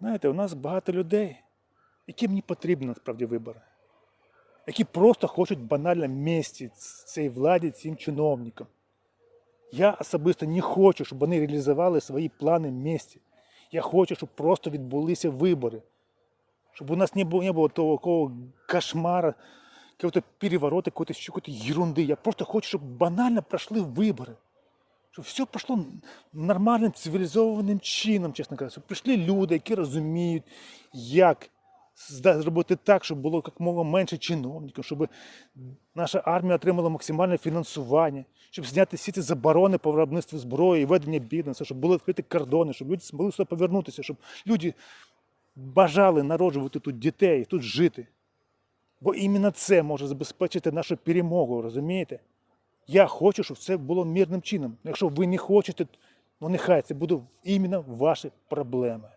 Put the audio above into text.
Знаєте, у нас багато людей, яким не потрібні насправді вибори, які просто хочуть банально місті цій владі, цим чиновникам. Я особисто не хочу, щоб вони реалізували свої плани місті. Я хочу, щоб просто відбулися вибори. Щоб у нас не було, не було того кошмара, какой-то еще какой-то ерунды. Я просто хочу, щоб банально пройшли вибори. Щоб все пройшло нормальним, цивілізованим чином, чесно кажучи. Щоб прийшли люди, які розуміють, як зробити так, щоб було як мога менше чиновників, щоб наша армія отримала максимальне фінансування, щоб зняти всі ці заборони по виробництву зброї ведення бізнесу, щоб були відкриті кордони, щоб люди змогли сюди повернутися, щоб люди бажали народжувати тут дітей, тут жити. Бо іменно це може забезпечити нашу перемогу, розумієте? Я хочу, щоб це було мирним чином. Якщо ви не хочете, ну нехай це буде іменно ваші проблеми.